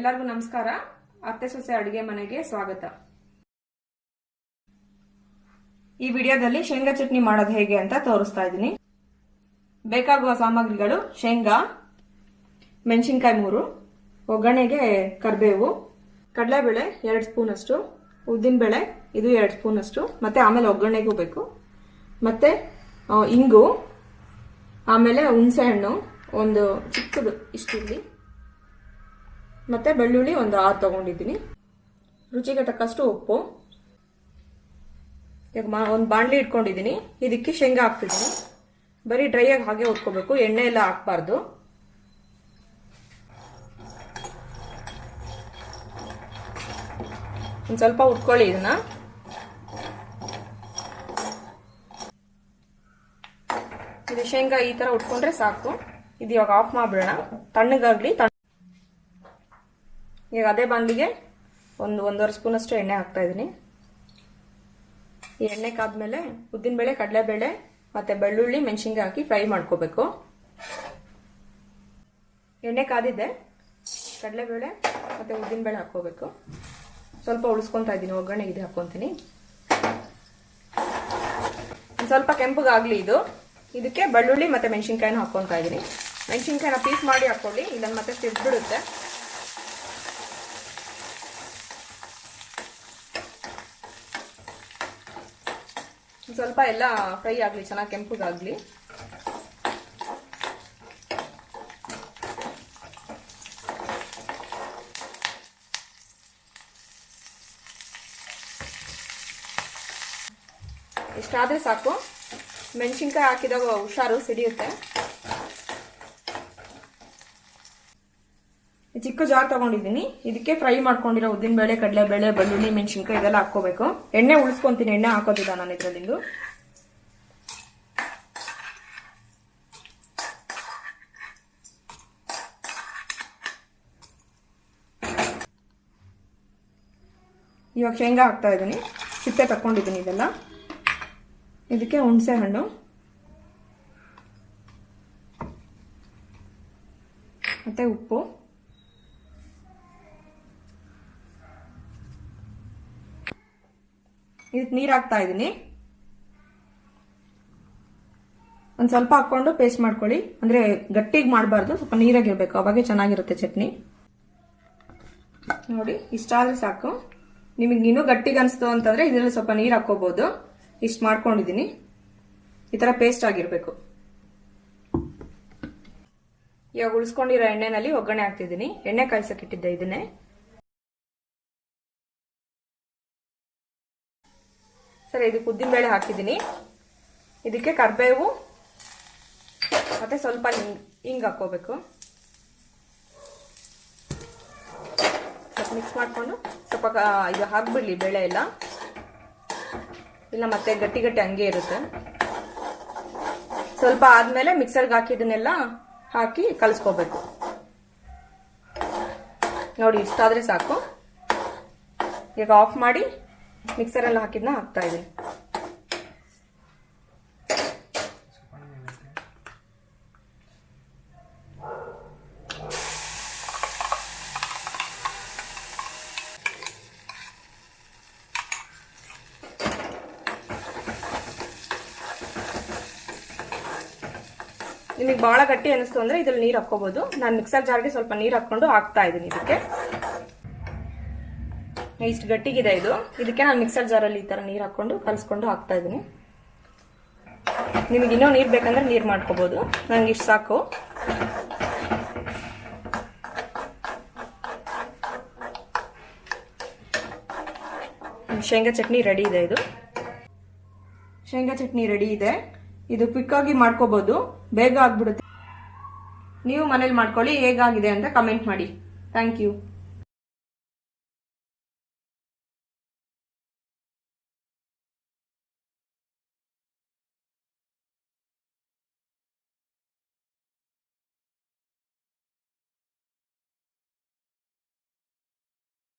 ಎಲ್ಲರಿಗೂ ನಮಸ್ಕಾರ. ಅತ್ತೆ ಸೊಸೆ ಅಡುಗೆ ಮನೆಗೆ ಸ್ವಾಗತ. ಈ ವಿಡಿಯೋದಲ್ಲಿ ಶೇಂಗಾ ಚಟ್ನಿ ಮಾಡೋದು ಹೇಗೆ ಅಂತ ತೋರಿಸ್ತಾ ಇದ್ದೀನಿ. ಬೇಕಾಗುವ ಸಾಮಗ್ರಿಗಳು ಶೇಂಗಾ, ಮೆಣಸಿನ್ಕಾಯಿ ಮೂರು, ಒಗ್ಗರಣೆಗೆ ಕರಿಬೇವು, ಕಡಲೆಬೇಳೆ ಎರಡು ಸ್ಪೂನ್ ಅಷ್ಟು ಉದ್ದಿನಬೇಳೆ ಇದು ಎರಡು ಸ್ಪೂನ್ ಅಷ್ಟು ಮತ್ತೆ ಆಮೇಲೆ ಒಗ್ಗರಣೆಗೂ ಬೇಕು. ಮತ್ತೆ ಇಂಗು, ಆಮೇಲೆ ಹುಣಸೆ ಹಣ್ಣು ಒಂದು ಚಿಕ್ಕದು ಇಷ್ಟಿರಲಿ ಮತ್ತೆ ಬೆಳ್ಳುಳ್ಳಿ ಒಂದು ಆರು ತಗೊಂಡಿದ್ದೀನಿ. ರುಚಿಗೆ ತಕ್ಕಷ್ಟು ಉಪ್ಪು. ಈಗ ಒಂದು ಬಾಣಲಿ ಇಟ್ಕೊಂಡಿದ್ದೀನಿ. ಇದಕ್ಕೆ ಶೇಂಗಾ ಹಾಕ್ತಿದ್ದೀನಿ. ಬರೀ ಡ್ರೈ ಆಗಿ ಹಾಗೆ ಉಟ್ಕೋಬೇಕು ಎಣ್ಣೆ ಎಲ್ಲ ಹಾಕ್ಬಾರ್ದು. ಒಂದು ಸ್ವಲ್ಪ ಉಟ್ಕೊಳ್ಳಿ ಇದನ್ನ. ಇದು ಶೇಂಗಾ ಈ ತರ ಉಟ್ಕೊಂಡ್ರೆ ಸಾಕು. ಇದು ಇವಾಗ ಆಫ್ ಮಾಡ್ಬಿಡೋಣ. ತಣ್ಣಗಾಗ್ಲಿ ತಣ್ಣ ಈಗ ಅದೇ ಬಾಣಲಿಗೆ ಒಂದು ಒಂದೂವರೆ ಸ್ಪೂನ್ ಅಷ್ಟು ಎಣ್ಣೆ ಹಾಕ್ತಾ ಇದ್ದೀನಿ. ಈ ಎಣ್ಣೆ ಕಾದ್ಮೇಲೆ ಉದ್ದಿನಬೇಳೆ, ಕಡಲೆಬೇಳೆ ಮತ್ತೆ ಬೆಳ್ಳುಳ್ಳಿ, ಮೆಣಸಿನ್ಕಾಯಿ ಹಾಕಿ ಫ್ರೈ ಮಾಡ್ಕೋಬೇಕು. ಎಣ್ಣೆ ಕಾದಿದೆ ಕಡಲೆಬೇಳೆ ಮತ್ತೆ ಉದ್ದಿನಬೇಳೆ ಹಾಕೋಬೇಕು ಸ್ವಲ್ಪ ಉಳಿಸ್ಕೊತಾ ಇದ್ದೀನಿ ಒಗ್ಗರಣೆಗೆ ಇದು ಹಾಕ್ಕೊತೀನಿ ಸ್ವಲ್ಪ ಕೆಂಪಗಾಗಲಿ ಇದು. ಇದಕ್ಕೆ ಬೆಳ್ಳುಳ್ಳಿ ಮತ್ತೆ ಮೆಣಸಿನ್ಕಾಯಿನ ಹಾಕ್ಕೊತಾ ಇದ್ದೀನಿ. ಮೆಣಸಿನ್ಕಾಯಿನ ಪೀಸ್ ಮಾಡಿ ಹಾಕೊಳ್ಳಿ ಇಲ್ಲ ಮತ್ತೆ ಸಿಡ್ಬಿಡುತ್ತೆ ಸ್ವಲ್ಪ ಎಲ್ಲ ಫ್ರೈ ಆಗಲಿ ಚೆನ್ನಾಗಿ ಕೆಂಪಗಾಗ್ಲಿ. ಇಷ್ಟಾದ್ರೆ ಸಾಕು. ಮೆಣಸಿನ್ಕಾಯಿ ಹಾಕಿದಾಗ ಹುಷಾರು ಸಿಡಿಯುತ್ತೆ. ಚಿಕ್ಕ ಜಾರ್ ತಗೊಂಡಿದ್ದೀನಿ. ಇದಕ್ಕೆ ಫ್ರೈ ಮಾಡ್ಕೊಂಡಿರೋ ಉದ್ದಿನ ಬೇಳೆ, ಕಡಲೆಬೇಳೆ, ಬೆಳ್ಳುಳ್ಳಿ, ಮೆಣಸಿನ್ಕಾಯಿ ಇದೆಲ್ಲ ಹಾಕೋಬೇಕು ಎಣ್ಣೆ ಉಳಿಸ್ಕೊಂತೀನಿ. ಎಣ್ಣೆ ಹಾಕೋದಿಲ್ಲ ನಾನು ಇದರಲ್ಲಿಂದು. ಇವಾಗ ಶೇಂಗಾ ಹಾಕ್ತಾ ಇದ್ದೀನಿ. ಸಿಪ್ಪೆ ತಕ್ಕೊಂಡಿದ್ದೀನಿ ಇದೆಲ್ಲ. ಇದಕ್ಕೆ ಹುಣಸೆ ಹಣ್ಣು. ಮತ್ತೆ ಉಪ್ಪು. ಇದಕ್ಕೆ ನೀರು ಹಾಕ್ತಾ ಇದ್ದೀನಿ ಒಂದು ಸ್ವಲ್ಪ ಹಾಕೊಂಡು ಪೇಸ್ಟ್ ಮಾಡ್ಕೊಳ್ಳಿ. ಅಂದ್ರೆ ಗಟ್ಟಿಗೆ ಮಾಡಬಾರ್ದು, ಸ್ವಲ್ಪ ನೀರಾಗಿರ್ಬೇಕು. ಅವಾಗೆ ಚೆನ್ನಾಗಿರುತ್ತೆ ಚಟ್ನಿ. ನೋಡಿ ಇಷ್ಟಾದ್ರೆ ಸಾಕು. ನಿಮಗೆ ಇನ್ನೂ ಗಟ್ಟಿಗೆ ಅನಿಸ್ತು ಅಂತಂದ್ರೆ ಇದರಲ್ಲಿ ಸ್ವಲ್ಪ ನೀರು ಹಾಕೋಬಹುದು ಇಷ್ಟು ಮಾಡ್ಕೊಂಡಿದ್ದೀನಿ ಈ ತರ ಪೇಸ್ಟ್ ಆಗಿರ್ಬೇಕು. ಇವಾಗ ಉಳಿಸ್ಕೊಂಡಿರೋ ಎಣ್ಣೆನಲ್ಲಿ ಒಗ್ಗರಣೆ ಹಾಕ್ತಿದ್ದೀನಿ ಎಣ್ಣೆ ಕಾಯ್ಸಕ್ಕಿಟ್ಟಿದ್ದೆ ಇದನ್ನೇ. ಸರಿ, ಇದಕ್ಕೆ ಉದ್ದಿನಬೇಳೆ ಹಾಕಿದ್ದೀನಿ. ಇದಕ್ಕೆ ಕರಿಬೇವು, ಮತ್ತೆ ಸ್ವಲ್ಪ ಹಿಂಗ್ ಹಿಂಗ್ ಹಾಕೋಬೇಕು ಮಿಕ್ಸ್ ಮಾಡಿಕೊಂಡು ಸ್ವಲ್ಪ ಇದು ಹಾಕ್ಬಿಡ್ಲಿ ಬೇಳೆ ಎಲ್ಲ. ಇಲ್ಲ, ಮತ್ತೆ ಗಟ್ಟಿ ಗಟ್ಟಿ ಹಂಗೆ ಇರುತ್ತೆ. ಸ್ವಲ್ಪ ಆದ್ಮೇಲೆ ಮಿಕ್ಸರ್ಗೆ ಹಾಕಿದ್ದನ್ನೆಲ್ಲ ಹಾಕಿ ಕಲಸ್ಕೋಬೇಕು. ನೋಡಿ, ಇಷ್ಟಾದ್ರೆ ಸಾಕು. ಈಗ ಆಫ್ ಮಾಡಿ ಮಿಕ್ಸರೆಲ್ಲ ಹಾಕಿದ್ನ, ಹಾಕ್ತಾ ಇದ್ದೀನಿ ನಿಮಗೆ ಭಾಳ ಗಟ್ಟಿ ಅನಿಸ್ತು ಅಂದ್ರೆ ಇದ್ರಲ್ಲಿ ನೀರು ಹಾಕ್ಕೋಬೋದು. ನಾನು ಮಿಕ್ಸರ್ ಜಾರ್ಗೆ ಸ್ವಲ್ಪ ನೀರು ಹಾಕ್ಕೊಂಡು ಹಾಕ್ತಾ ಇದ್ದೀನಿ ಇದಕ್ಕೆ. ಇಷ್ಟು ಗಟ್ಟಿಗಿದೆ ಇದು. ಇದಕ್ಕೆ ನಾನು ಮಿಕ್ಸರ್ ಜಾರಲ್ಲಿ ಈ ತರ ನೀರು ಹಾಕೊಂಡು ಕಲಿಸ್ಕೊಂಡು ಹಾಕ್ತಾ ಇದ್ದೀನಿ ನಿಮಗೆ ಇನ್ನೂ ನೀರು ಬೇಕಂದ್ರೆ ನೀರು ಮಾಡ್ಕೋಬೋದು. ನಂಗೆ ಇಷ್ಟು ಸಾಕು. ಶೇಂಗಾ ಚಟ್ನಿ ರೆಡಿ ಇದೆ ಇದು. ಶೇಂಗಾ ಚಟ್ನಿ ರೆಡಿ ಇದೆ. ಇದು ಕ್ವಿಕ್ ಆಗಿ ಮಾಡ್ಕೋಬಹುದು ಬೇಗ ಆಗ್ಬಿಡುತ್ತೆ. ನೀವು ಮನೇಲಿ ಮಾಡ್ಕೊಳ್ಳಿ, ಹೇಗಾಗಿದೆ ಅಂತ ಕಮೆಂಟ್ ಮಾಡಿ. Thank you